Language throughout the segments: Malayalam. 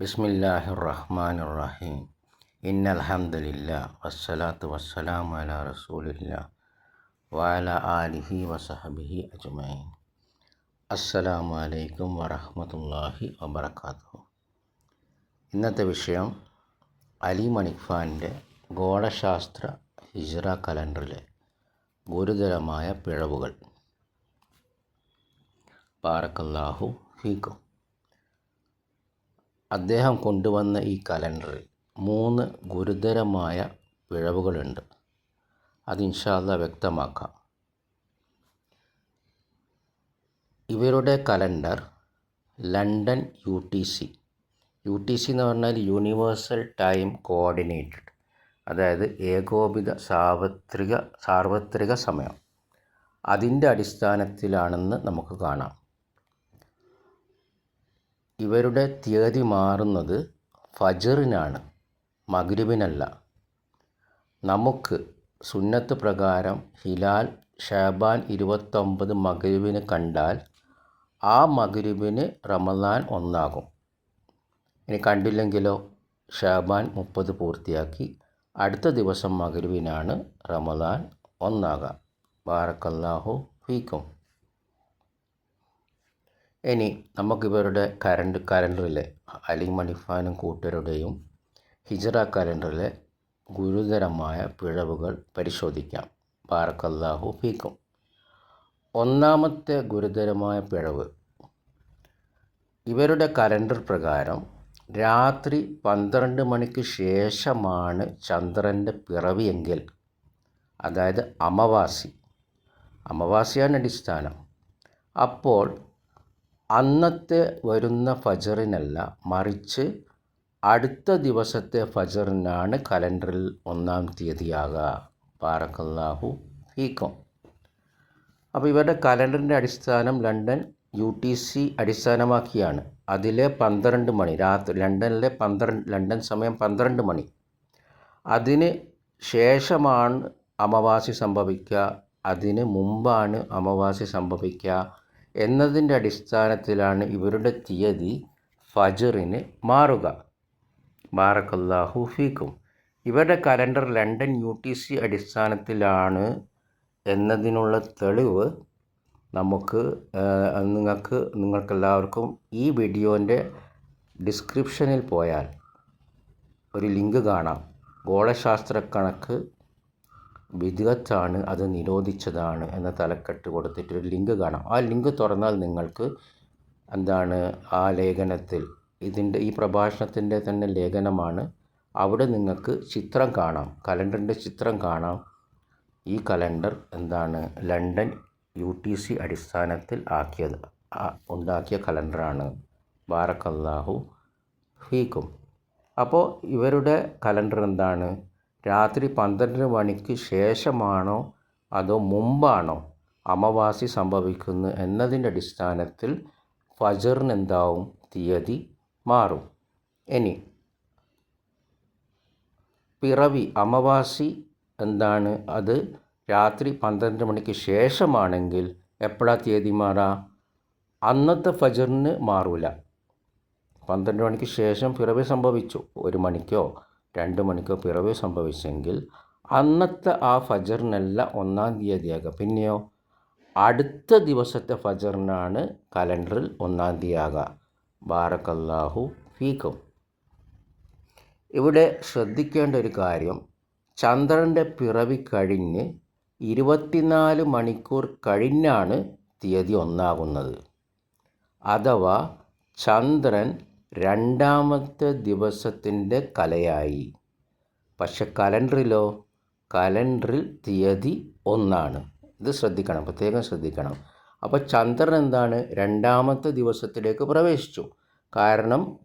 ബിസ്മില്ലാഹിർ റഹ്മാൻ റഹീം ഇന്നൽ ഹംദലില്ലാ വസ്സലാത്തു വസ്സലാമു അലാ റസൂലില്ലാ വഅല ആലിഹി വസഹബിഹി അജ്മഈൻ. അസ്സലാമു അലൈക്കും വറഹമത്തല്ലാഹി വബറകാതുഹു. ഇന്നത്തെ വിഷയം അലി മണിഖാന്റെ ഗോളശാസ്ത്ര ഹിജ്റ കലണ്ടറിലെ ഗുരുതരമായ പിഴവുകൾ. ബാറക്കല്ലാഹു ഫീക്കും. അദ്ദേഹം കൊണ്ടുവന്ന ഈ കലണ്ടറിൽ മൂന്ന് ഗുരുതരമായ പിഴവുകളുണ്ട്. അത് ഇൻഷാല്ല വ്യക്തമാക്കാം. ഇവരുടെ calendar London U T C. U T C എന്ന് പറഞ്ഞാൽ യൂണിവേഴ്സൽ ടൈം കോർഡിനേറ്റഡ് അതായത് ഏകോപിത സാർവത്രിക സാർവത്രിക സമയം. അതിന്റെ അടിസ്ഥാനത്തിലാണെന്ന് നമുക്ക് കാണാം. ഇവരുടെ തീയതി മാറുന്നത് ഫജറിനാണ് മഗ്രിബിനല്ല. നമുക്ക് സുന്നത്ത് പ്രകാരം ഹിലാൽ ഷാബാൻ ഇരുപത്തൊമ്പത് മഗ്രിബിന് കണ്ടാൽ ആ മഗ്രിബിന് റമദാൻ ഒന്നാകും. ഇനി കണ്ടില്ലെങ്കിലോ? ഷാബാൻ മുപ്പത് പൂർത്തിയാക്കി അടുത്ത ദിവസം മഗ്രിബിനാണ് റമദാൻ ഒന്നാകാം. ബാറക്കല്ലാഹു ഫീക്കും. ഇനി നമുക്കിവരുടെ കരണ്ട് കലണ്ടറിലെ അലി മണിഫാനും കൂട്ടരുടെയും ഹിജറ കലണ്ടറിലെ ഗുരുതരമായ പിഴവുകൾ പരിശോധിക്കാം. ബാറക്കല്ലാഹു ഫീക്കും. ഒന്നാമത്തെ ഗുരുതരമായ പിഴവ്. ഇവരുടെ കലണ്ടർ പ്രകാരം രാത്രി പന്ത്രണ്ട് മണിക്ക് ശേഷമാണ് ചന്ദ്രന്റെ പിറവിയെങ്കിൽ അതായത് അമാവാസി. അമാവാസിയാണ് അടിസ്ഥാനം. അപ്പോൾ അന്നത്തെ വരുന്ന ഫജറിനല്ല മറിച്ച് അടുത്ത ദിവസത്തെ ഫജറിനാണ് കലണ്ടറിൽ ഒന്നാം തീയതിയാകുക പാറക്കല്ലാഹു ഫീക്കും. അപ്പോൾ ഇവരുടെ കലണ്ടറിന്റെ അടിസ്ഥാനം ലണ്ടൻ യു ടി സി അടിസ്ഥാനമാക്കിയാണ്. അതിലെ പന്ത്രണ്ട് മണി രാത്രി ലണ്ടനിലെ പന്ത്രണ്ട് ലണ്ടൻ സമയം പന്ത്രണ്ട് മണി. അതിന് ശേഷമാണ് അമാവാസി സംഭവിക്കുക. അതിന് മുമ്പാണ് അമാവാസി സംഭവിക്കുക. എന്നതിന്റെ അടിസ്ഥാനത്തിലാണ് ഇവരുടെ തീയതി ഫജറിന് മാറുക. ബാറക്കല്ലാഹു ഫീക്കും. ഇവരുടെ calendar London U T C അടിസ്ഥാനത്തിലാണ് എന്നതിനുള്ള തെളിവ് നമുക്ക് നിങ്ങൾക്ക് നിങ്ങൾക്കെല്ലാവർക്കും ഈ വീഡിയോന്റെ ഡിസ്ക്രിപ്ഷനിൽ പോയാൽ ഒരു ലിങ്ക് കാണാം. ഗോളശാസ്ത്ര കണക്ക് വിദഗത്താണ് അത് നിരോധിച്ചതാണ് എന്ന തലക്കെട്ട് കൊടുത്തിട്ട് ഒരു ലിങ്ക് കാണാം. ആ ലിങ്ക് തുറന്നാൽ നിങ്ങൾക്ക് എന്താണ് ആ ലേഖനത്തിൽ ഇതിന്റെ ഈ പ്രഭാഷണത്തിന്റെ തന്നെ ലേഖനമാണ്. അവിടെ നിങ്ങൾക്ക് ചിത്രം കാണാം. കലണ്ടറിന്റെ ചിത്രം കാണാം. ഈ കലണ്ടർ എന്താണ് ലണ്ടൻ യു ടി സി അടിസ്ഥാനത്തിൽ ആക്കിയത് ഉണ്ടാക്കിയ കലണ്ടറാണ്. ബാറക്കല്ലാഹു ഫീക്കും. അപ്പോൾ ഇവരുടെ കലണ്ടർ എന്താണ്? രാത്രി പന്ത്രണ്ട് മണിക്ക് ശേഷമാണോ അതോ മുമ്പാണോ അമാവാസി സംഭവിക്കുന്നു എന്നതിന്റെ അടിസ്ഥാനത്തിൽ ഫജറിന് എന്താവും തീയതി മാറും. ഇനി പിറവി അമാവാസി എന്താണ്? അത് രാത്രി പന്ത്രണ്ട് മണിക്ക് ശേഷമാണെങ്കിൽ എപ്പോഴാണ് തീയതി മാറുക അന്നത്തെ ഫജറിന് മാറൂല. പന്ത്രണ്ട് മണിക്ക് ശേഷം പിറവി സംഭവിച്ചു. ഒരു മണിക്കോ രണ്ട് മണിക്കൂർ പിറവ് സംഭവിച്ചെങ്കിൽ അന്നത്തെ ആ ഫജറിനല്ല ഒന്നാം തീയതിയാകുക. പിന്നെയോ അടുത്ത ദിവസത്തെ ഫജറിനാണ് കലണ്ടറിൽ ഒന്നാം തീയതിയാകുക. ബാറക്കല്ലാഹു ഫീക്കും. ഇവിടെ ശ്രദ്ധിക്കേണ്ട ഒരു കാര്യം ചന്ദ്രന്റെ പിറവി കഴിഞ്ഞ് ഇരുപത്തിനാല് മണിക്കൂർ കഴിഞ്ഞാണ് തീയതി ഒന്നാകുന്നത്. അഥവാ ചന്ദ്രൻ രണ്ടാമത്തെ ദിവസത്തിന്റെ കലയായി. പക്ഷെ കലണ്ടറിലോ? കലണ്ടറിൽ തീയതി ഒന്നാണ്. ഇത് ശ്രദ്ധിക്കണം പ്രത്യേകം ശ്രദ്ധിക്കണം. അപ്പോൾ ചന്ദ്രൻ എന്താണ്? രണ്ടാമത്തെ ദിവസത്തിലേക്ക് പ്രവേശിച്ചു. കാരണം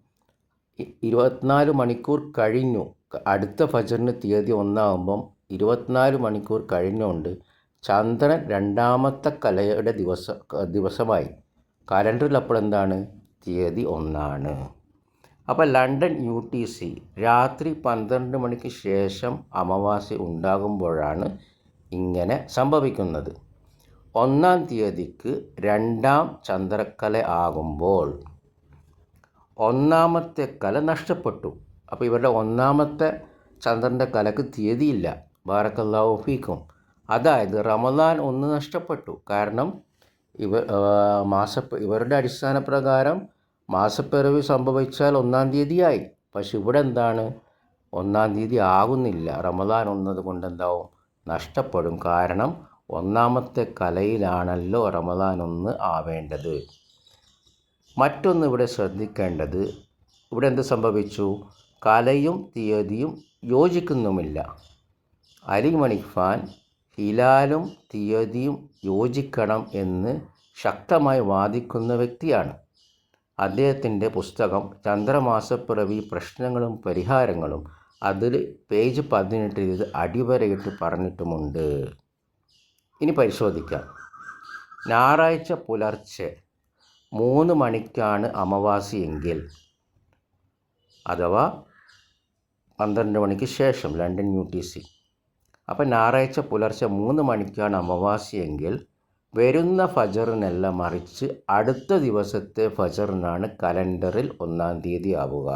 ഇരുപത്തിനാല് മണിക്കൂർ കഴിഞ്ഞു. അടുത്ത ഫജറിന് തീയതി ഒന്നാകുമ്പം ഇരുപത്തിനാല് മണിക്കൂർ കഴിഞ്ഞുകൊണ്ട് ചന്ദ്രൻ രണ്ടാമത്തെ കലയുടെ ദിവസ ദിവസമായി. കലണ്ടറിൽ അപ്പോൾ എന്താണ്? തീയതി ഒന്നാണ്. അപ്പോൾ ലണ്ടൻ യു ടി സി രാത്രി പന്ത്രണ്ട് മണിക്ക് ശേഷം അമാവാസി ഉണ്ടാകുമ്പോഴാണ് ഇങ്ങനെ സംഭവിക്കുന്നത്. ഒന്നാം തീയതിക്ക് രണ്ടാം ചന്ദ്രക്കല ആകുമ്പോൾ ഒന്നാമത്തെ കല നഷ്ടപ്പെട്ടു. അപ്പോൾ ഇവരുടെ ഒന്നാമത്തെ ചന്ദ്രന്റെ കലക്ക് തീയതിയില്ല. ബാറക്കല്ലാഹു ഫീക്കും. അതായത് റമദാൻ ഒന്ന് നഷ്ടപ്പെട്ടു. കാരണം ഇവ മാസ ഇവരുടെ അടിസ്ഥാന പ്രകാരം മാസപ്പിറവി സംഭവിച്ചാൽ ഒന്നാം തീയതിയായി. പക്ഷെ ഇവിടെ എന്താണ്? ഒന്നാം തീയതി ആകുന്നില്ല. റമദാൻ ഒന്നത് കൊണ്ട് എന്താവും നഷ്ടപ്പെടും. കാരണം ഒന്നാമത്തെ കലയിലാണല്ലോ റമദാൻ ഒന്ന് ആവേണ്ടത്. മറ്റൊന്ന് ഇവിടെ ശ്രദ്ധിക്കേണ്ടത് ഇവിടെ എന്ത് സംഭവിച്ചു? കലയും തീയതിയും യോജിക്കുന്നുമില്ല. അലി ഹിലാലും തീയതിയും യോജിക്കണം എന്ന് ശക്തമായി വാദിക്കുന്ന വ്യക്തിയാണ്. അദ്ദേഹത്തിന്റെ പുസ്തകം ചന്ദ്രമാസപ്പിറവി പ്രശ്നങ്ങളും പരിഹാരങ്ങളും അതിൽ പേജ് പതിനെട്ടിൽ ഇത് അടിവരയിട്ട് പറഞ്ഞിട്ടുമുണ്ട്. ഇനി പരിശോധിക്കാം. ഞായറാഴ്ച പുലർച്ചെ മൂന്ന് മണിക്കാണ് അമാവാസിയെങ്കിൽ അഥവാ പന്ത്രണ്ട് മണിക്ക് ശേഷം ലണ്ടൻ യു ടി സി. അപ്പം ഞായറാഴ്ച പുലർച്ചെ മൂന്ന് മണിക്കാണ് അമാവാസി എങ്കിൽ വരുന്ന ഫജറിനല്ല മറിച്ച് അടുത്ത ദിവസത്തെ ഫജറിനാണ് കലണ്ടറിൽ ഒന്നാം തീയതി ആവുക.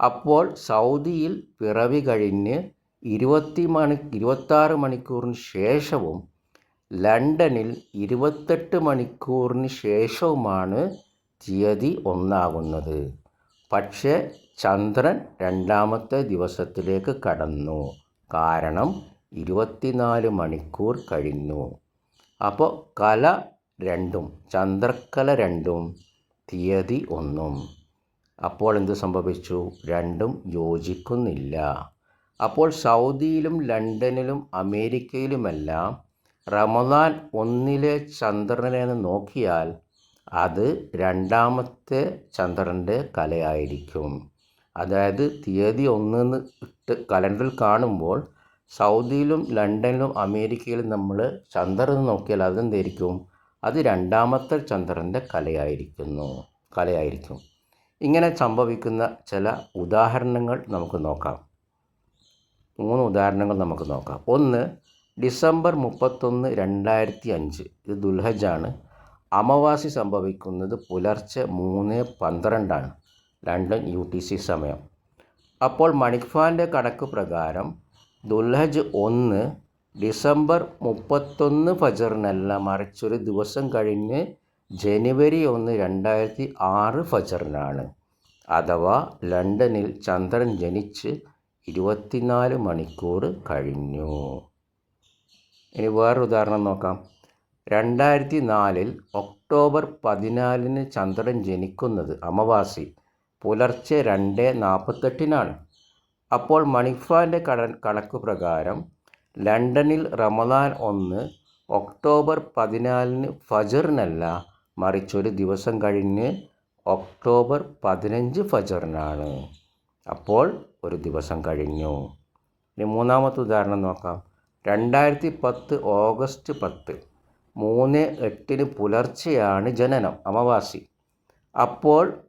അപ്പോൾ സൗദിയിൽ പിറവി കഴിഞ്ഞ് ഇരുപത്തി മണി ഇരുപത്താറ് മണിക്കൂറിന് ശേഷവും ലണ്ടനിൽ ഇരുപത്തെട്ട് മണിക്കൂറിന് ശേഷവുമാണ് തീയതി ഒന്നാകുന്നത്. പക്ഷേ ചന്ദ്രൻ രണ്ടാമത്തെ ദിവസത്തിലേക്ക് കടന്നു. കാരണം ഇരുപത്തിനാല് മണിക്കൂർ കഴിഞ്ഞു. അപ്പോൾ കല രണ്ടും ചന്ദ്രക്കല രണ്ടും തീയതി ഒന്നും. അപ്പോൾ എന്ത് സംഭവിച്ചു? രണ്ടും യോജിക്കുന്നില്ല. അപ്പോൾ സൗദിയിലും ലണ്ടനിലും അമേരിക്കയിലുമെല്ലാം റമദാൻ ഒന്നിലെ ചന്ദ്രനെ നോക്കിയാൽ അത് രണ്ടാമത്തെ ചന്ദ്രന്റെ കലയായിരിക്കും. അതായത് തീയതി ഒന്ന് ഇട്ട് കലണ്ടറിൽ കാണുമ്പോൾ സൗദിയിലും ലണ്ടനിലും അമേരിക്കയിലും നമ്മൾ ചന്ദ്രൻ നോക്കിയാൽ അതെന്തായിരിക്കും അത് രണ്ടാമത്തെ ചന്ദ്രന്റെ കലയായിരിക്കുന്നു കലയായിരിക്കും ഇങ്ങനെ സംഭവിക്കുന്ന ചില ഉദാഹരണങ്ങൾ നമുക്ക് നോക്കാം. മൂന്ന് ഉദാഹരണങ്ങൾ നമുക്ക് നോക്കാം. ഒന്ന് ഡിസംബർ മുപ്പത്തൊന്ന് രണ്ടായിരത്തി അഞ്ച് ഇത് ദുൽഹജാണ്. അമാവാസി സംഭവിക്കുന്നത് പുലർച്ചെ മൂന്ന് പന്ത്രണ്ടാണ് ലണ്ടൻ യു ടി സി സമയം. അപ്പോൾ മണിക്ഫാന്റെ കണക്ക് പ്രകാരം ദുൽഹജ് ഒന്ന് ഡിസംബർ മുപ്പത്തൊന്ന് ഫജറിനല്ല മറിച്ചൊരു ദിവസം കഴിഞ്ഞ് ജനുവരി ഒന്ന് രണ്ടായിരത്തി ആറ് ഫജറിനാണ്. അഥവാ ലണ്ടനിൽ ചന്ദ്രൻ ജനിച്ച് ഇരുപത്തിനാല് മണിക്കൂർ കഴിഞ്ഞു. ഇനി വേറൊരു ഉദാഹരണം നോക്കാം. രണ്ടായിരത്തി നാലിൽ ഒക്ടോബർ പതിനാലിന് ചന്ദ്രൻ ജനിക്കുന്നത് അമാവാസി. പുലർച്ചെ രണ്ട് നാൽപ്പത്തെട്ടിനാണ്. അപ്പോൾ മണിഫാന്റെ കട കണക്ക് പ്രകാരം ലണ്ടനിൽ റമദാൻ ഒന്ന് ഒക്ടോബർ പതിനാലിന് ഫജറിനല്ല മറിച്ചൊരു ദിവസം കഴിഞ്ഞ് ഒക്ടോബർ പതിനഞ്ച് ഫജറിനാണ്. അപ്പോൾ ഒരു ദിവസം കഴിഞ്ഞു. ഇനി മൂന്നാമത്തെ ഉദാഹരണം നോക്കാം. രണ്ടായിരത്തി പത്ത് ഓഗസ്റ്റ് പത്ത് മൂന്ന് എട്ടിന് പുലർച്ചെയാണ് ജനനം അമാവാസി. അപ്പോൾ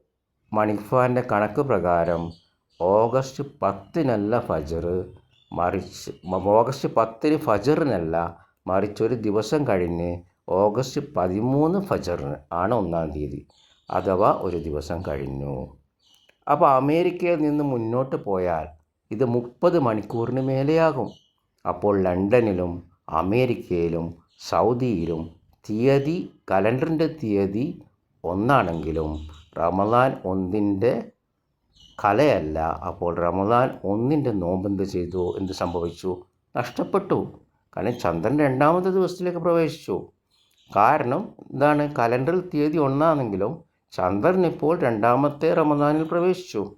മണിഫാന്റെ കണക്ക് പ്രകാരം ഓഗസ്റ്റ് പത്തിനല്ല ഫജർ. മറിച്ച് ഓഗസ്റ്റ് പത്തിന് ഫജറിനല്ല മറിച്ച് ഒരു ദിവസം കഴിഞ്ഞ് ഓഗസ്റ്റ് പതിമൂന്ന് ഫജറിന് ആണ് ഒന്നാം തീയതി അഥവാ ഒരു ദിവസം കഴിഞ്ഞു. അപ്പോൾ അമേരിക്കയിൽ നിന്ന് മുന്നോട്ട് പോയാൽ ഇത് മുപ്പത് മണിക്കൂറിന് മേലെയാകും. അപ്പോൾ ലണ്ടനിലും അമേരിക്കയിലും സൗദിയിലും തീയതി കലണ്ടറിന്റെ തീയതി ഒന്നാണെങ്കിലും റമദാൻ ഒന്നിന്റെ കലയല്ല. അപ്പോൾ റമദാൻ ഒന്നിന്റെ നോമ്പ് എന്ത് ചെയ്തു? എന്ത് സംഭവിച്ചു? നഷ്ടപ്പെട്ടു. കാരണം ചന്ദ്രൻ രണ്ടാമത്തെ ദിവസത്തിലേക്ക് പ്രവേശിച്ചു. കാരണം എന്താണ്? കലണ്ടറിൽ തീയതി ഒന്നാണെങ്കിലും ചന്ദ്രൻ ഇപ്പോൾ രണ്ടാമത്തെ റമദാനിൽ പ്രവേശിച്ചു.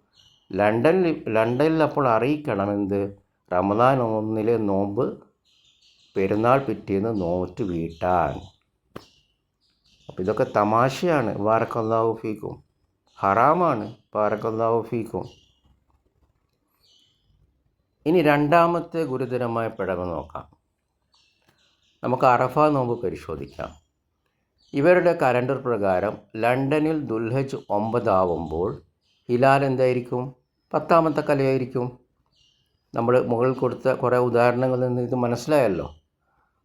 ലണ്ടനിൽ ലണ്ടനിൽ അപ്പോൾ അറിയിക്കണം എന്ത്? റമദാൻ ഒന്നിലെ നോമ്പ് പെരുന്നാൾ പിറ്റേന്ന് നോറ്റ് വീട്ടാൻ. അപ്പോൾ ഇതൊക്കെ തമാശയാണ്. വാറക്കല്ലാഹു ഫീക്കും. ഹറാമാണ്. ബാറക്കല്ലാഹു ഫീക്കും. ഇനി രണ്ടാമത്തെ ഗുരുതരമായ പിഴവ് നോക്കാം. നമുക്ക് അറഫ നോമ്പ് പരിശോധിക്കാം. ഇവരുടെ കലണ്ടർ പ്രകാരം ലണ്ടനിൽ ദുൽഹജ് ഒമ്പതാവുമ്പോൾ ഹിലാൽ എന്തായിരിക്കും? പത്താമത്തെ കലയായിരിക്കും. നമ്മൾ മുകളിൽ കൊടുത്ത കുറേ ഉദാഹരണങ്ങളിൽ നിന്ന് ഇത് മനസ്സിലായല്ലോ.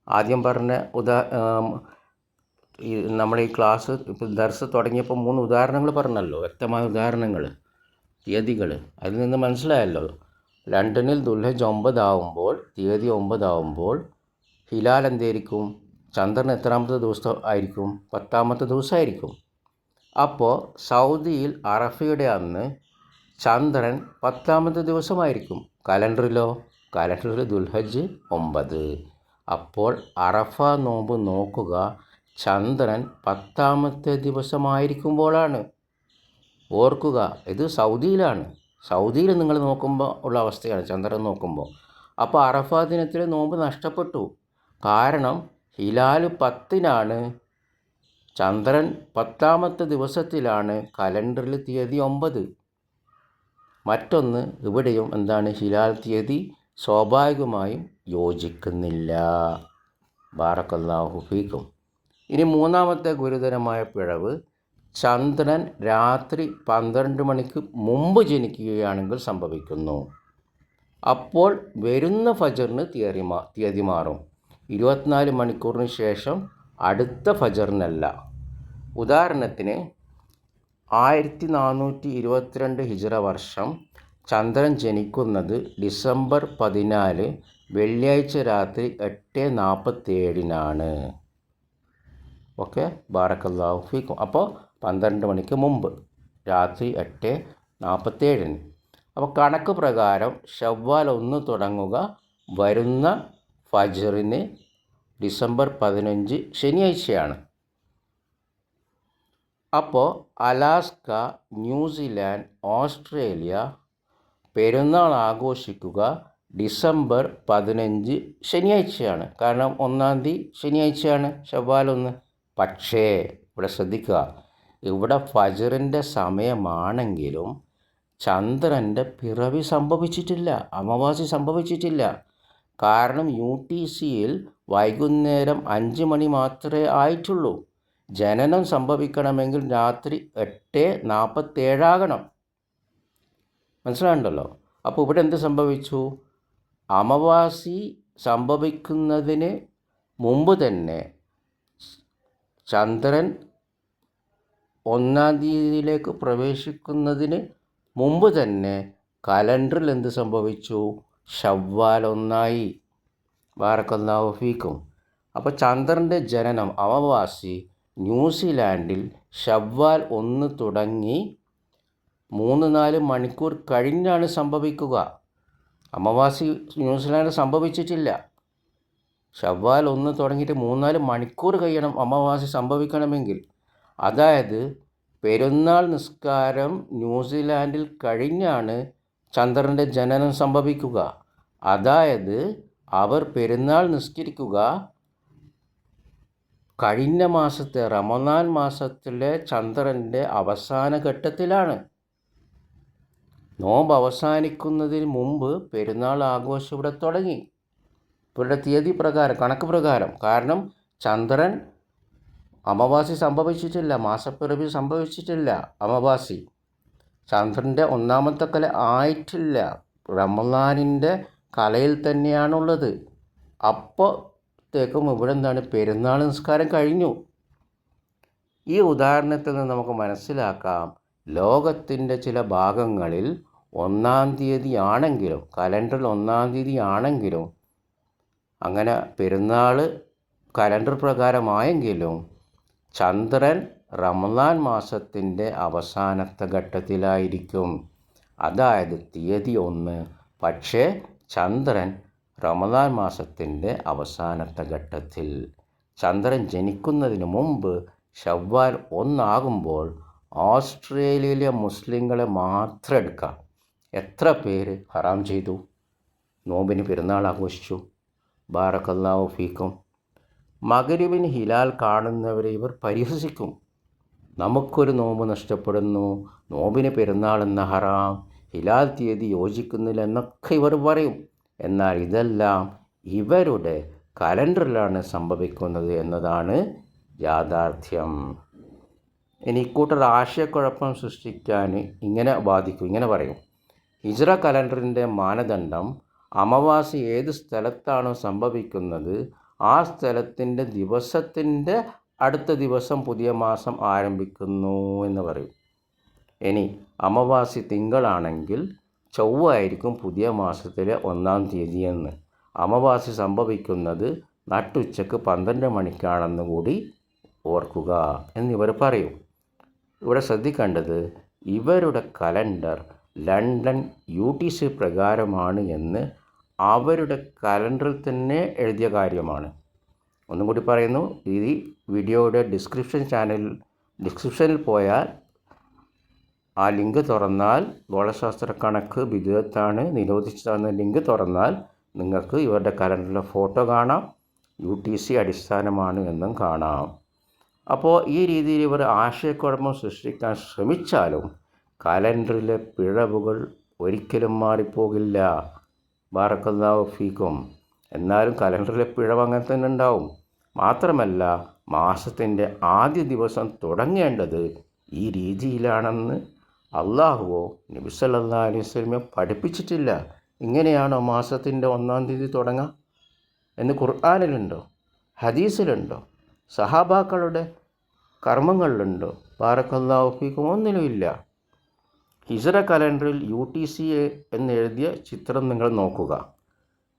ആദ്യം പറഞ്ഞ ഉദാ ഈ നമ്മുടെ ഈ ക്ലാസ് ഇപ്പോൾ ദർസ് തുടങ്ങിയപ്പോൾ മൂന്ന് ഉദാഹരണങ്ങൾ പറഞ്ഞല്ലോ വ്യക്തമായ ഉദാഹരണങ്ങൾ തീയതികൾ അതിൽ നിന്ന് മനസ്സിലായല്ലോ. ലണ്ടനിൽ ദുൽഹജ് ഒമ്പതാവുമ്പോൾ തീയതി ഒമ്പതാവുമ്പോൾ ഹിലാൽ എന്തായിരിക്കും ചന്ദ്രൻ എത്രാമത്തെ ദിവസം ആയിരിക്കും? പത്താമത്തെ ദിവസമായിരിക്കും അപ്പോൾ സൗദിയിൽ അറഫയുടെ അന്ന് ചന്ദ്രൻ പത്താമത്തെ ദിവസമായിരിക്കും. കലണ്ടറിലോ? കലണ്ടറിൽ ദുൽഹജ് ഒമ്പത്. അപ്പോൾ അറഫ നോമ്പ് നോക്കുക ചന്ദ്രൻ പത്താമത്തെ ദിവസമായിരിക്കുമ്പോഴാണ്. ഓർക്കുക ഇത് സൗദിയിലാണ്. സൗദിയിൽ നിങ്ങൾ നോക്കുമ്പോൾ ഉള്ള അവസ്ഥയാണ് ചന്ദ്രൻ നോക്കുമ്പോൾ അപ്പോൾ അറഫ ദിനത്തിൽ നോമ്പ് നഷ്ടപ്പെട്ടു. കാരണം ഹിലാൽ പത്തിനാണ്. ചന്ദ്രൻ പത്താമത്തെ ദിവസത്തിലാണ് കലണ്ടറിൽ തീയതി ഒമ്പത്. മറ്റൊന്ന് ഇവിടെയും എന്താണ്? ഹിലാൽ തീയതി സ്വാഭാവികമായും യോജിക്കുന്നില്ല. ബാറക്കല്ലാഹു ഫീക്കും. ഇനി മൂന്നാമത്തെ ഗുരുതരമായ പിഴവ്. ചന്ദ്രൻ രാത്രി പന്ത്രണ്ട് മണിക്ക് മുമ്പ് ജനിക്കുകയാണെങ്കിൽ സംഭവിക്കുന്നു. അപ്പോൾ വരുന്ന ഫജറിന് തീയതി മാ തീയതി മാറും. ഇരുപത്തിനാല് മണിക്കൂറിന് ശേഷം അടുത്ത ഫജറിനല്ല. ഉദാഹരണത്തിന് ആയിരത്തി നാനൂറ്റി ഇരുപത്തിരണ്ട് ഹിജറ വർഷം ചന്ദ്രൻ ജനിക്കുന്നത് ഡിസംബർ പതിനാല് വെള്ളിയാഴ്ച രാത്രി എട്ട് നാൽപ്പത്തേഴിനാണ് ഓക്കെ. ബാറക്കല്ലാഹു ഫീക്കും. അപ്പോൾ പന്ത്രണ്ട് മണിക്ക് മുമ്പ് രാത്രി എട്ട് നാൽപ്പത്തേഴിന് അപ്പോൾ കണക്ക് പ്രകാരം ഷവ്വാൽ ഒന്ന് തുടങ്ങുക വരുന്ന ഫജറിന് ഡിസംബർ പതിനഞ്ച് ശനിയാഴ്ചയാണ്. അപ്പോൾ അലാസ്ക ന്യൂസിലാൻഡ് ഓസ്ട്രേലിയ പെരുന്നാൾ ആഘോഷിക്കുക ഡിസംബർ പതിനഞ്ച് ശനിയാഴ്ചയാണ്. കാരണം ഒന്നാം തീയതി ശനിയാഴ്ചയാണ് ഷവ്വാലൊന്ന് പക്ഷേ ഇവിടെ ശ്രദ്ധിക്കുക. ഇവിടെ ഫജറിന്റെ സമയമാണെങ്കിലും ചന്ദ്രന്റെ പിറവി സംഭവിച്ചിട്ടില്ല അമാവാസി സംഭവിച്ചിട്ടില്ല. കാരണം യു ടി സിയിൽ വൈകുന്നേരം അഞ്ച് മണി മാത്രമേ ആയിട്ടുള്ളൂ. ജനനം സംഭവിക്കണമെങ്കിൽ രാത്രി എട്ട് നാൽപ്പത്തേഴാകണം. മനസ്സിലാകണ്ടല്ലോ അപ്പോൾ ഇവിടെ എന്ത് സംഭവിച്ചു? അമാവാസി സംഭവിക്കുന്നതിന് മുമ്പ് തന്നെ ചന്ദ്രൻ ഒന്നാം തീയതിയിലേക്ക് പ്രവേശിക്കുന്നതിന് മുമ്പ് തന്നെ കലണ്ടറിൽ എന്ത് സംഭവിച്ചു? ഷവ്വാൽ ഒന്നായി. ബാറക്കല്ലാഹു ഫീക്കും അപ്പോൾ ചന്ദ്രന്റെ ജനനം അവവാസി ന്യൂസിലാൻഡിൽ ഷവ്വാൽ ഒന്ന് തുടങ്ങി മൂന്ന് നാല് മണിക്കൂർ കഴിഞ്ഞാണ് സംഭവിക്കുക. അമാവാസി ന്യൂസിലാൻഡ് സംഭവിച്ചിട്ടില്ല. ഷവ്വാൽ ഒന്ന് തുടങ്ങിയിട്ട് മൂന്നാൽ മണിക്കൂർ കഴിയണം അമാവാസി സംഭവിക്കണമെങ്കിൽ. അതായത് പെരുന്നാൾ നിസ്കാരം ന്യൂസിലാൻഡിൽ കഴിഞ്ഞാണ് ചന്ദ്രന്റെ ജനനം സംഭവിക്കുക. അതായത് അവർ പെരുന്നാൾ നിസ്കരിക്കുക കഴിഞ്ഞ മാസത്തെ റമദാൻ മാസത്തിലെ ചന്ദ്രന്റെ അവസാന ഘട്ടത്തിലാണ്. നോമ്പ് അവസാനിക്കുന്നതിന് മുമ്പ് പെരുന്നാൾ ആഘോഷം ഇവിടെ തുടങ്ങി. ഇവരുടെ തീയതി പ്രകാരം കണക്ക് പ്രകാരം. കാരണം ചന്ദ്രൻ അമാവാസി സംഭവിച്ചിട്ടില്ല മാസപ്പിറവി സംഭവിച്ചിട്ടില്ല അമാവാസി. ചന്ദ്രന്റെ ഒന്നാമത്തെ കല ആയിട്ടില്ല. റമലാനിന്റെ കലയിൽ തന്നെയാണുള്ളത്. അപ്പോഴത്തേക്കും ഇവിടെ എന്താണ് പെരുന്നാൾ നിസ്കാരം കഴിഞ്ഞു. ഈ ഉദാഹരണത്തിൽ നിന്ന് നമുക്ക് മനസ്സിലാക്കാം. ലോകത്തിന്റെ ചില ഭാഗങ്ങളിൽ ഒന്നാം തീയതി ആണെങ്കിലും കലണ്ടറിൽ ഒന്നാം തീയതി ആണെങ്കിലും അങ്ങനെ പെരുന്നാൾ കലണ്ടർ പ്രകാരമായെങ്കിലും ചന്ദ്രൻ റമദാൻ മാസത്തിന്റെ അവസാനത്തെ ഘട്ടത്തിലായിരിക്കും. അതായത് തീയതി ഒന്ന്. പക്ഷേ ചന്ദ്രൻ റമദാൻ മാസത്തിന്റെ അവസാനത്തെ ഘട്ടത്തിൽ. ചന്ദ്രൻ ജനിക്കുന്നതിന് മുമ്പ് ഷവ്വാൽ ഒന്നാകുമ്പോൾ ഓസ്ട്രേലിയയിലെ മുസ്ലിങ്ങളെ മാത്രം എടുക്കാം. എത്ര പേര് ഹറാം ചെയ്തു? നോമ്പിന് പെരുന്നാൾ ആഘോഷിച്ചു. ബാറക്കല്ലാഹു ഫീക്കും. മകരുവിന് ഹിലാൽ കാണുന്നവരെ ഇവർ പരിഹസിക്കും. നമുക്കൊരു നോമ്പ് നഷ്ടപ്പെടുന്നു നോമ്പിന് പെരുന്നാളെന്ന ഹറാം ഹിലാൽ തീയതി യോജിക്കുന്നില്ല എന്നൊക്കെ ഇവർ പറയും. എന്നാൽ ഇതെല്ലാം ഇവരുടെ കലണ്ടറിലാണ് സംഭവിക്കുന്നത് എന്നതാണ് യാഥാർത്ഥ്യം. ഇനി ഇക്കൂട്ടർ ആശയക്കുഴപ്പം സൃഷ്ടിക്കാൻ ഇങ്ങനെ ബാധിക്കും ഇങ്ങനെ പറയും. ഹിജ്റ കലണ്ടറിന്റെ മാനദണ്ഡം അമാവാസി ഏത് സ്ഥലത്താണോ സംഭവിക്കുന്നത് ആ സ്ഥലത്തിന്റെ ദിവസത്തിന്റെ അടുത്ത ദിവസം പുതിയ മാസം ആരംഭിക്കുന്നു എന്ന് പറയും. ഇനി അമാവാസി തിങ്കളാണെങ്കിൽ ചൊവ്വ ആയിരിക്കും പുതിയ മാസത്തിലെ ഒന്നാം തീയതി എന്ന്. അമാവാസി സംഭവിക്കുന്നത് നട്ടുച്ചക്ക് പന്ത്രണ്ട് മണിക്കാണെന്ന് കൂടി ഓർക്കുക എന്നിവർ പറയും. ഇവിടെ ശ്രദ്ധിക്കേണ്ടത് ഇവരുടെ calendar London U T C പ്രകാരമാണ് എന്ന് അവരുടെ കലണ്ടറിൽ തന്നെ എഴുതിയ കാര്യമാണ്. ഒന്നും കൂടി പറയുന്നു ഈ വീഡിയോയുടെ ഡിസ്ക്രിപ്ഷൻ ചാനൽ ഡിസ്ക്രിപ്ഷനിൽ പോയാൽ ആ ലിങ്ക് തുറന്നാൽ ഗോളശാസ്ത്ര കണക്ക് ബിരുദത്താണ് നിരോധിച്ചതെന്ന ലിങ്ക് തുറന്നാൽ നിങ്ങൾക്ക് ഇവരുടെ കലണ്ടറിലെ ഫോട്ടോ കാണാം യു ടി സി അടിസ്ഥാനമാണ് എന്നും കാണാം. അപ്പോൾ ഈ രീതിയിൽ ഇവർ ആശയക്കുഴപ്പം സൃഷ്ടിക്കാൻ ശ്രമിച്ചാലും കലണ്ടറിലെ പിഴവുകൾ ഒരിക്കലും മാറിപ്പോകില്ല. ബാറക്കല്ലാഹു ഫീക്കും. എന്നാലും കലണ്ടറിലെ പിഴവ് അങ്ങനെ തന്നെ ഉണ്ടാവും. മാത്രമല്ല മാസത്തിന്റെ ആദ്യ ദിവസം തുടങ്ങേണ്ടത് ഈ രീതിയിലാണെന്ന് അള്ളാഹുവോ നബി സല്ലല്ലാഹു അലൈഹി വസല്ലമയോ പഠിപ്പിച്ചിട്ടില്ല. ഇങ്ങനെയാണോ മാസത്തിന്റെ ഒന്നാം തീയതി തുടങ്ങുക എന്ന് ഖുർആാനിലുണ്ടോ? ഹദീസിലുണ്ടോ? സഹാബാക്കളുടെ കർമ്മങ്ങളിലുണ്ടോ? ബാറക്കല്ലാഹു ഫീക്കും ഒന്നിലുമില്ല. ഹിജറ കലണ്ടറിൽ യു ടി സി എ എന്നെഴുതിയ ചിത്രം നിങ്ങൾ നോക്കുക.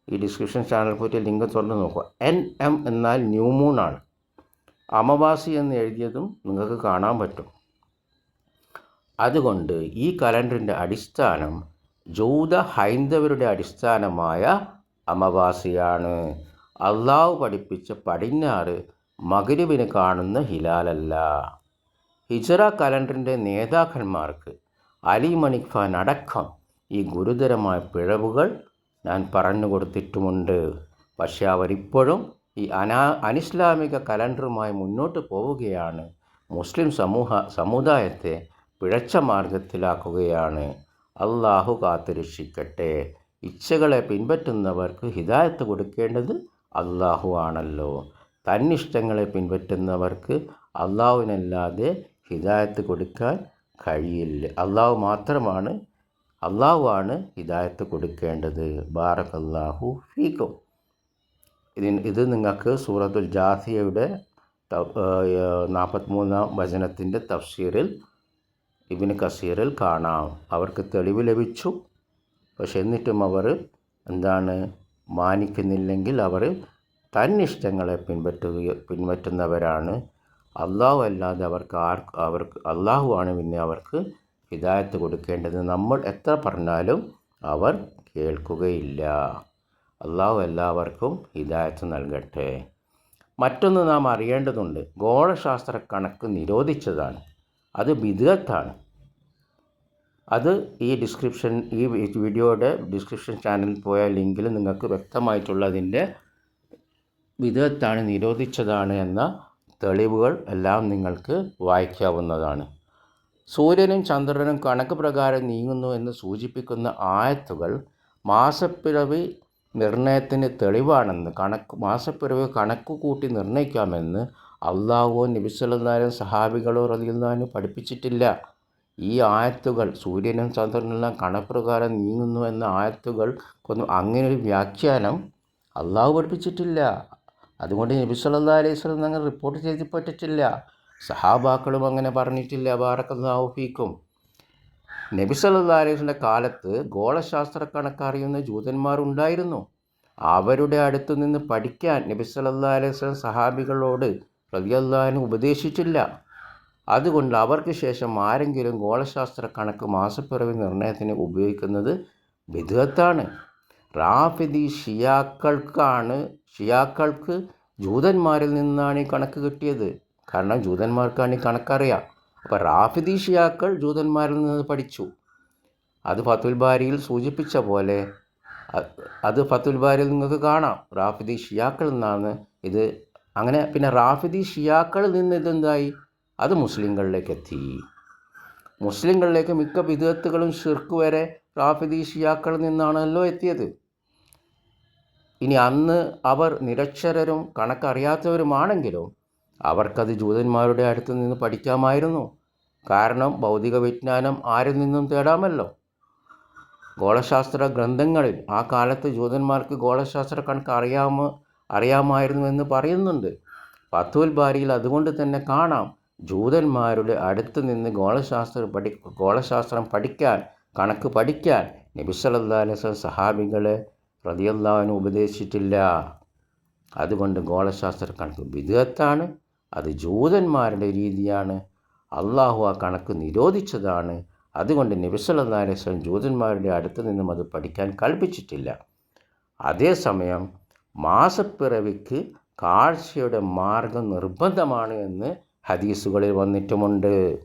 ഈ ഡിസ്ക്രിപ്ഷൻ ചാനൽ പോയിട്ട് ലിങ്ക് തുറന്ന് നോക്കുക. എൻ എം എന്നാൽ ന്യൂ മൂൺ ആണ്. അമവാസി എന്ന് എഴുതിയതും നിങ്ങൾക്ക് കാണാൻ പറ്റും. അതുകൊണ്ട് ഈ കലണ്ടറിന്റെ അടിസ്ഥാനം ജൂത ഹൈന്ദവരുടെ അടിസ്ഥാനമായ അമവാസിയാണ്. അള്ളാഹു പഠിപ്പിച്ച പടിഞ്ഞാറ് മകരുവിന് കാണുന്ന ഹിലാലല്ല. ഹിജറ കലണ്ടറിന്റെ നേതാക്കന്മാർക്ക് അലി മണിക് ഖാൻ അടക്കം ഈ ഗുരുതരമായ പിഴവുകൾ ഞാൻ പറഞ്ഞു കൊടുത്തിട്ടുമുണ്ട്. പക്ഷേ അവരിപ്പോഴും ഈ അനാ അനിസ്ലാമിക കലണ്ടറുമായി മുന്നോട്ട് പോവുകയാണ്. മുസ്ലിം സമൂഹ സമുദായത്തെ പിഴച്ച മാർഗത്തിലാക്കുകയാണ്. അള്ളാഹു കാത്തുരക്ഷിക്കട്ടെ. ഇച്ഛകളെ പിൻപറ്റുന്നവർക്ക് ഹിതായത്ത് കൊടുക്കേണ്ടത് അള്ളാഹു ആണല്ലോ. തന്നിഷ്ടങ്ങളെ പിൻപറ്റുന്നവർക്ക് അള്ളാഹുവിനല്ലാതെ ഹിതായത്ത് കൊടുക്കാൻ കഴിയില്ല. അള്ളാഹു മാത്രമാണ് അള്ളാഹു ആണ് ഹിദായത്ത് കൊടുക്കേണ്ടത്. ബാറക് അള്ളാഹു ഫീക്കും ഇതിന് ഇത് നിങ്ങൾക്ക് സൂറത്തുൽ ജാസിയയുടെ നാൽപ്പത്തിമൂന്നാം വചനത്തിന്റെ തഫ്സീറിൽ ഇബിന് കസീറിൽ കാണാം. അവർക്ക് തെളിവ് ലഭിച്ചു. പക്ഷെ എന്നിട്ടും അവർ എന്താണ് മാനിക്കുന്നില്ലെങ്കിൽ അവർ തന്നിഷ്ടങ്ങളെ പിൻപറ്റുക പിൻപറ്റുന്നവരാണ്. അള്ളാഹു അല്ലാതെ അവർക്ക് ആർ അവർക്ക് അള്ളാഹു ആണ് പിന്നെ അവർക്ക് ഹിദായത്ത് കൊടുക്കേണ്ടത്. നമ്മൾ എത്ര പറഞ്ഞാലും അവർ കേൾക്കുകയില്ല. അള്ളാഹു എല്ലാവർക്കും ഹിദായത്ത് നൽകട്ടെ. മറ്റൊന്ന് നാം അറിയേണ്ടതുണ്ട്. ഗോളശാസ്ത്ര കണക്ക് നിരോധിച്ചതാണ്. അത് ബിദത്താണ് അത് ഈ ഡിസ്ക്രിപ്ഷൻ ഈ വീഡിയോയുടെ ഡിസ്ക്രിപ്ഷൻ ചാനലിൽ പോയ ലിങ്കിൽ നിങ്ങൾക്ക് വ്യക്തമായിട്ടുള്ളതിന്റെ വിധത്താണ് നിരോധിച്ചതാണ് എന്ന തെളിവുകൾ എല്ലാം നിങ്ങൾക്ക് വായിക്കാവുന്നതാണ്. സൂര്യനും ചന്ദ്രനും കണക്ക് പ്രകാരം നീങ്ങുന്നു എന്ന് സൂചിപ്പിക്കുന്ന ആയത്തുകൾ മാസപ്പിറവി നിർണയത്തിന് തെളിവാണെന്ന് കണക്ക് മാസപ്പിറവി കണക്ക് കൂട്ടി നിർണയിക്കാമെന്ന് അള്ളാഹുവോ നബിസ്വല്ലാരും സഹാബികളോ റതിയുള്ളാനും പഠിപ്പിച്ചിട്ടില്ല. ഈ ആയത്തുകൾ സൂര്യനും ചന്ദ്രനെല്ലാം കണപ്രകാരം നീങ്ങുന്നു എന്ന ആയത്തുകൾക്കൊന്നും അങ്ങനെ ഒരു വ്യാഖ്യാനം അള്ളാഹു പഠിപ്പിച്ചിട്ടില്ല. അതുകൊണ്ട് നബി സല്ലാ അലൈഹി സ്വലം അങ്ങനെ റിപ്പോർട്ട് ചെയ്തിപ്പെട്ടിട്ടില്ല സഹാബാക്കളും അങ്ങനെ പറഞ്ഞിട്ടില്ല. ബാറക്കല്ലാഹു ഫീക്കും നബി സല്ലാ അലൈഹിന്റെ കാലത്ത് ഗോളശാസ്ത്ര കണക്കറിയുന്ന ജൂതന്മാരുണ്ടായിരുന്നു അവരുടെ അടുത്തു നിന്ന് പഠിക്കാൻ നബി സല്ലാ അലൈഹി സ്വലം സഹാബികളോട് റതിയല്ലാനും ഉപദേശിച്ചില്ല. അതുകൊണ്ട് അവർക്ക് ശേഷം ആരെങ്കിലും ഗോളശാസ്ത്ര കണക്ക് മാസപ്പിറവി നിർണയത്തിന് ഉപയോഗിക്കുന്നത് വിധത്താണ് റാഫിദി ഷിയാക്കൾക്കാണ് ഷിയാക്കൾക്ക് ജൂതന്മാരിൽ നിന്നാണ് ഈ കണക്ക് കിട്ടിയത്. കാരണം ജൂതന്മാർക്കാണ് ഈ കണക്കറിയാം. അപ്പോൾ റാഫിദി ഷിയാക്കൾ ജൂതന്മാരിൽ നിന്ന് പഠിച്ചു. അത് ഫത്തുൽ ബാരിയിൽ സൂചിപ്പിച്ച പോലെ അത് ഫത്തുൽ ബാരിയിൽ നിങ്ങൾക്ക് കാണാം. റാഫിദി ഷിയാക്കളിൽ നിന്നാണ് ഇത്. അങ്ങനെ പിന്നെ റാഫിദി ഷിയാക്കളിൽ നിന്ന് ഇതെന്തായി? അത് മുസ്ലിങ്ങളിലേക്ക് എത്തി. മുസ്ലിങ്ങളിലേക്ക് മിക്ക വിധത്തുകളും ഷിർക്ക് വരെ റാഫിദി ഷിയാക്കളിൽ നിന്നാണല്ലോ എത്തിയത്. ഇനി അന്ന് അവർ നിരക്ഷരരും കണക്കറിയാത്തവരുമാണെങ്കിലും അവർക്കത് ജൂതന്മാരുടെ അടുത്ത് നിന്ന് പഠിക്കാമായിരുന്നു. കാരണം ഭൗതിക വിജ്ഞാനം ആരിൽ നിന്നും തേടാമല്ലോ? ഗോളശാസ്ത്ര ഗ്രന്ഥങ്ങളിൽ ആ കാലത്ത് ജൂതന്മാർക്ക് ഗോളശാസ്ത്ര കണക്ക് അറിയാമോ അറിയാമായിരുന്നു എന്ന് പറയുന്നുണ്ട്. ഫത്തുൽ ബാരിയിൽ അതുകൊണ്ട് തന്നെ കാണാം ജൂതന്മാരുടെ അടുത്ത് നിന്ന് ഗോളശാസ്ത്രം പഠി ഗോളശാസ്ത്രം പഠിക്കാൻ കണക്ക് പഠിക്കാൻ നബി അലൈഹി സഹാബികളെ റളിയല്ലാഹു ഉപദേശിച്ചിട്ടില്ല. അതുകൊണ്ട് ഗോളശാസ്ത്ര കണക്ക് വിദഗത്താണ് അത് ജൂതന്മാരുടെ രീതിയാണ്. അള്ളാഹു ആ കണക്ക് നിരോധിച്ചതാണ്. അതുകൊണ്ട് നബി സല്ലല്ലാഹു അലൈഹി വസല്ലം ജൂതന്മാരുടെ അടുത്ത് നിന്നും അത് പഠിക്കാൻ കൽപ്പിച്ചിട്ടില്ല. അതേസമയം മാസപ്പിറവിക്ക് കാഴ്ചയുടെ മാർഗം നിർബന്ധമാണ് എന്ന് ഹദീസുകളിൽ വന്നിട്ടുമുണ്ട്.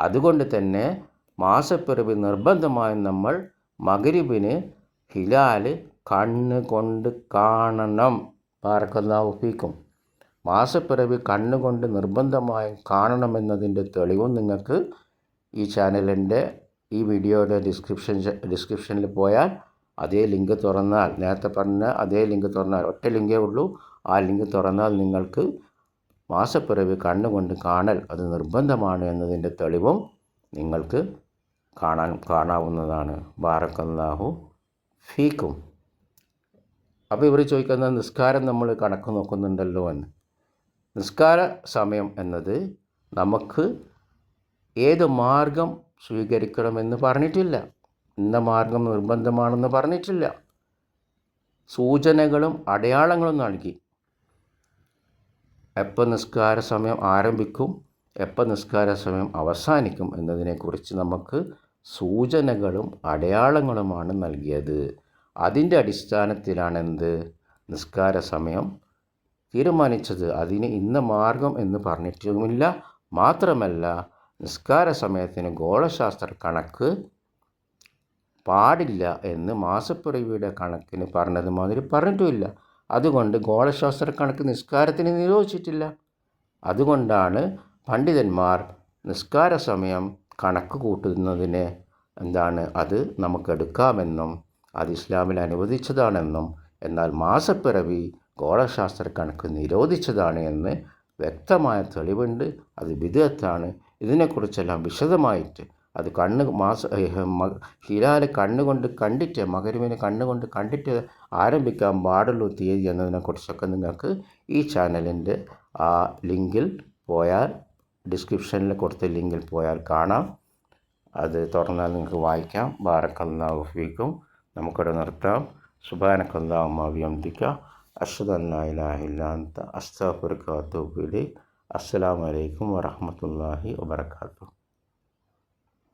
അതുകൊണ്ട് തന്നെ മാസപ്പിറവി നിർബന്ധമായും നമ്മൾ മകരിബിന് ഹിലാൽ കണ്ണ് കൊണ്ട് കാണണം. പാർക്കല്ലാവുപ്പിക്കും മാസപ്പിറവി കണ്ണുകൊണ്ട് നിർബന്ധമായും കാണണമെന്നതിന്റെ തെളിവും നിങ്ങൾക്ക് ഈ ചാനലിന്റെ ഈ വീഡിയോയുടെ ഡിസ്ക്രിപ്ഷൻ ഡിസ്ക്രിപ്ഷനിൽ പോയാൽ അതേ ലിങ്ക് തുറന്നാൽ നേരത്തെ പറഞ്ഞ അതേ ലിങ്ക് തുറന്നാൽ ഒറ്റ ലിങ്കേ ഉള്ളൂ. ആ ലിങ്ക് തുറന്നാൽ നിങ്ങൾക്ക് മാസപ്പിറവി കണ്ണുകൊണ്ട് കാണൽ അത് നിർബന്ധമാണ് എന്നതിന്റെ തെളിവും നിങ്ങൾക്ക് കാണാൻ കാണാവുന്നതാണ്. ബാറക്കല്ലാഹു ഫീക്കും. അപ്പോൾ ഇവർ ചോദിക്കുന്നത് നിസ്കാരം നമ്മൾ കണക്ക് നോക്കുന്നുണ്ടല്ലോ എന്ന്. നിസ്കാര സമയം എന്നത് നമുക്ക് ഏത് മാർഗം സ്വീകരിക്കണമെന്ന് പറഞ്ഞിട്ടില്ല. ഇന്ന മാർഗം നിർബന്ധമാണെന്ന് പറഞ്ഞിട്ടില്ല. സൂചനകളും അടയാളങ്ങളും നൽകി. എപ്പോൾ നിസ്കാര സമയം ആരംഭിക്കും എപ്പോൾ നിസ്കാര സമയം അവസാനിക്കും എന്നതിനെക്കുറിച്ച് നമുക്ക് സൂചനകളും അടയാളങ്ങളുമാണ് നൽകിയത്. അതിന്റെ അടിസ്ഥാനത്തിലാണ് എന്ത് നിസ്കാര സമയം. തീരുമാനിച്ചത് അതിന് ഇന്ന മാർഗം എന്ന് പറഞ്ഞിട്ടുമില്ല. മാത്രമല്ല നിസ്കാര സമയത്തിന് ഗോളശാസ്ത്ര കണക്ക് പാടില്ല എന്ന് മാസപ്പിറവിയുടെ കണക്കിന് പറഞ്ഞത് മാതിരി പറഞ്ഞിട്ടുമില്ല. അതുകൊണ്ട് ഗോളശാസ്ത്ര കണക്ക് നിസ്കാരത്തിന് നിരോധിച്ചിട്ടില്ല. അതുകൊണ്ടാണ് പണ്ഡിതന്മാർ നിസ്കാര സമയം കണക്ക് കൂട്ടുന്നതിന് എന്താണ് അത് നമുക്കെടുക്കാമെന്നും അത് ഇസ്ലാമിൽ അനുവദിച്ചതാണെന്നും എന്നാൽ മാസപ്പിറവി ഗോളശാസ്ത്ര കണക്ക് നിരോധിച്ചതാണ് എന്ന് വ്യക്തമായ തെളിവുണ്ട്. അത് വിദഗ്ധാണ് ഇതിനെക്കുറിച്ചെല്ലാം വിശദമായിട്ട് അത് കണ്ണ് മാസ ഹിലാൽ കണ്ണുകൊണ്ട് കണ്ടിട്ട് മകരുവിനെ കണ്ണുകൊണ്ട് കണ്ടിട്ട് ആരംഭിക്കാൻ പാടുള്ളൂ തീയതി എന്നതിനെക്കുറിച്ചൊക്കെ നിങ്ങൾക്ക് ഈ ചാനലിന്റെ ആ ലിങ്കിൽ പോയാൽ ഡിസ്ക്രിപ്ഷനിൽ കൊടുത്ത ലിങ്കിൽ പോയാൽ കാണാം. അത് തുറന്നാൽ നിങ്ങൾക്ക് വായിക്കാം. ബാറക്കല്ലാഹു ഫീക്കും. നമുക്കിവിടെ നിർത്താം. സുബാനക്കല്ലാഹു അഭിയന്തിക്ക അഷ്ഹദു അസ്സലാമലൈക്കും ഇലാഹ ഇല്ലാ